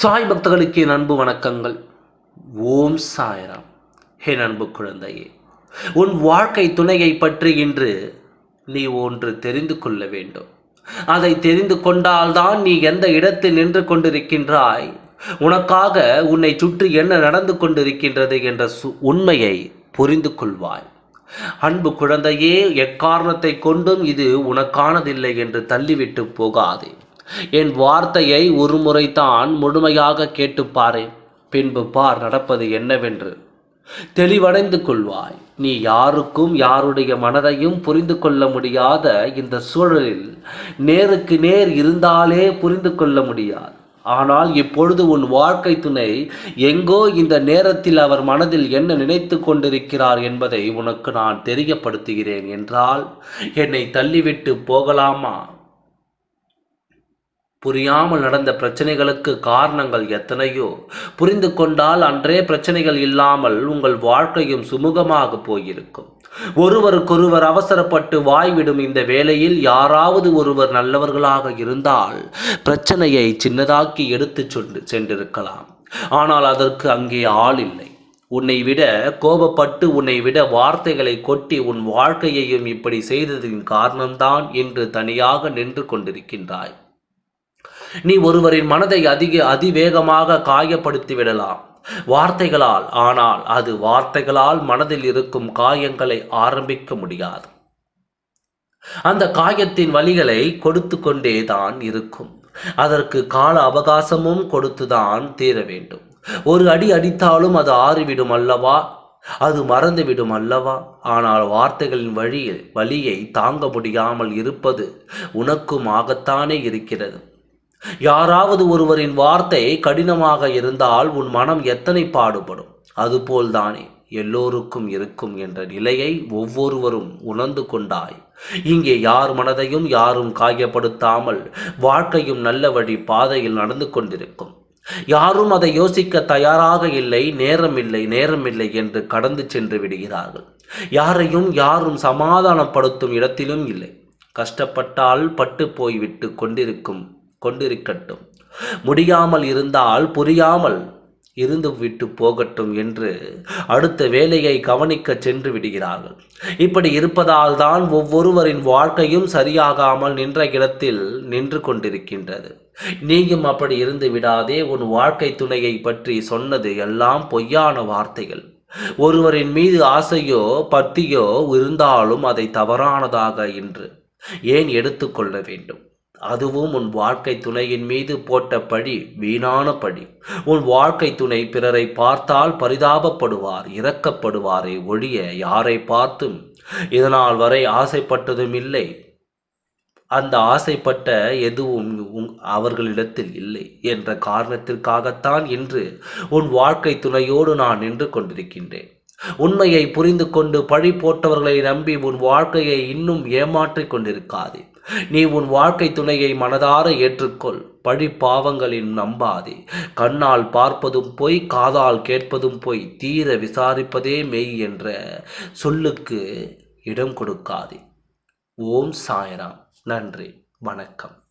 சாய் பக்தர்களுக்கு என் அன்பு வணக்கங்கள். ஓம் சாய்ராம். என் அன்பு குழந்தையே உன் வாழ்க்கை துணையை பற்றி இன்று நீ ஒன்று தெரிந்து கொள்ள வேண்டும். அதை தெரிந்து கொண்டால்தான் நீ எந்த இடத்தில் நின்று கொண்டிருக்கின்றாய் உனக்காக உன்னை சுற்றி என்ன நடந்து கொண்டிருக்கின்றது என்ற சு உண்மையை புரிந்து கொள்வாய். அன்பு குழந்தையே எக்காரணத்தை கொண்டும் இது உனக்கானதில்லை என்று தள்ளிவிட்டு போகாதே. என் வார்த்தையை ஒருமுறைதான் முழுமையாக கேட்டுப்பாரே பின்பு பார் நடப்பது என்னவென்று. தெளிவடைந்து கொள்வாய். நீ யாருக்கும் யாருடைய மனதையும் புரிந்து கொள்ள முடியாத இந்த சூழலில் நேருக்கு நேர் இருந்தாலே புரிந்து கொள்ள முடியாது. ஆனால் இப்பொழுது உன் வாழ்க்கை துணை எங்கோ இந்த நேரத்தில் அவர் மனதில் என்ன நினைத்து கொண்டிருக்கிறார் என்பதை உனக்கு நான் தெரியப்படுத்துகிறேன் என்றால் என்னை தள்ளிவிட்டு போகலாமா? புரியாமல் நடந்த பிரச்சனைகளுக்கு காரணங்கள் எத்தனையோ? புரிந்து கொண்டால் அன்றே பிரச்சனைகள் இல்லாமல் உங்கள் வாழ்க்கையும் சுமூகமாக போயிருக்கும். ஒருவருக்கொருவர் அவசரப்பட்டு வாய்விடும் இந்த வேளையில் யாராவது ஒருவர் நல்லவர்களாக இருந்தால் பிரச்சனையை சின்னதாக்கி எடுத்து சென்று சென்றிருக்கலாம். ஆனால் அதற்கு அங்கே ஆள் இல்லை. உன்னை விட கோபப்பட்டு உன்னை விட வார்த்தைகளை கொட்டி உன் வாழ்க்கையையும் இப்படி செய்ததின் காரணம்தான் என்று தனியாக நின்று கொண்டிருக்கின்றாய். நீ ஒருவரின் மனதை அதிக அதிவேகமாக காயப்படுத்தி விடலாம். வார்த்தைகளால் ஆனால் அது வார்த்தைகளால் மனதில் இருக்கும் காயங்களை ஆரம்பிக்க முடியாது. அந்த காயத்தின் வழிகளை கொடுத்து கொண்டேதான் இருக்கும். அதற்கு கால அவகாசமும் கொடுத்துதான் தீர வேண்டும். ஒரு அடி அடித்தாலும் அது ஆறிவிடும் அல்லவா? அது மறந்துவிடும் அல்லவா? ஆனால் வார்த்தைகளின் வழியில் வழியை தாங்க முடியாமல் இருப்பது உனக்கும் ஆகத்தானே இருக்கிறது. யாராவது ஒருவரின் வார்த்தை கடினமாக இருந்தால் உன் மனம் எத்தனை பாடுபடும்? அதுபோல்தானே எல்லோருக்கும் இருக்கும் என்ற நிலையை ஒவ்வொருவரும் உணர்ந்து கொண்டாய். இங்கே யார் மனதையும் யாரும் காயப்படுத்தாமல் வாழ்க்கையும் நல்ல வழி பாதையில் நடந்து கொண்டிருக்கும். யாரும் அதை யோசிக்க தயாராக இல்லை நேரம் இல்லை நேரம் இல்லை என்று கடந்து சென்று விடுகிறார்கள். யாரையும் யாரும் சமாதானப்படுத்தும் இடத்திலும் இல்லை. கஷ்டப்பட்டால் பட்டு போய்விட்டு கொண்டிருக்கும் கொண்டிருக்கட்டும். முடியாமல் இருந்தால் புரியாமல் இருந்து விட்டு போகட்டும் என்று அடுத்த வேலையை கவனிக்க சென்று விடுகிறார்கள். இப்படி இருப்பதால் தான் ஒவ்வொருவரின் வாழ்க்கையும் சரியாகாமல் நின்ற இடத்தில் நின்று கொண்டிருக்கின்றது. நீயும் அப்படி இருந்து விடாதே உன் வாழ்க்கை துணையை பற்றி சொன்னது எல்லாம் பொய்யான வார்த்தைகள். ஒருவரின் மீது ஆசையோ பற்றியோ இருந்தாலும் அதை தவறானதாக என்று ஏன் எடுத்துக்கொள்ள வேண்டும்? அதுவும் உன் வாழ்க்கை துணையின் மீது போட்ட பழி வீணான பழி உன் வாழ்க்கை துணை பிறரை பார்த்தால் பரிதாபப்படுவார் இறக்கப்படுவாரே ஒழிய யாரை பார்த்தும்? இதனால் வரை ஆசைப்பட்டதும் இல்லை. அந்த ஆசைப்பட்ட எதுவும் அவர்களிடத்தில் இல்லை என்ற காரணத்திற்காகத்தான் இன்று உன் வாழ்க்கை துணையோடு நான் நின்று கொண்டிருக்கின்றேன். உண்மையை புரிந்து கொண்டு பழி போட்டவர்களை நம்பி உன் வாழ்க்கையை இன்னும் ஏமாற்றிக் கொண்டிருக்காதே. நீ உன் வாழ்க்கை துணையை மனதார ஏற்றுக்கொள். பழி பாவங்களின் நம்பாதே. கண்ணால் பார்ப்பதும் போய் காதால் கேட்பதும் போய். தீர விசாரிப்பதே மெய் என்ற சொல்லுக்கு இடம் கொடுக்காதே. ஓம் சாயராம். நன்றி. வணக்கம்.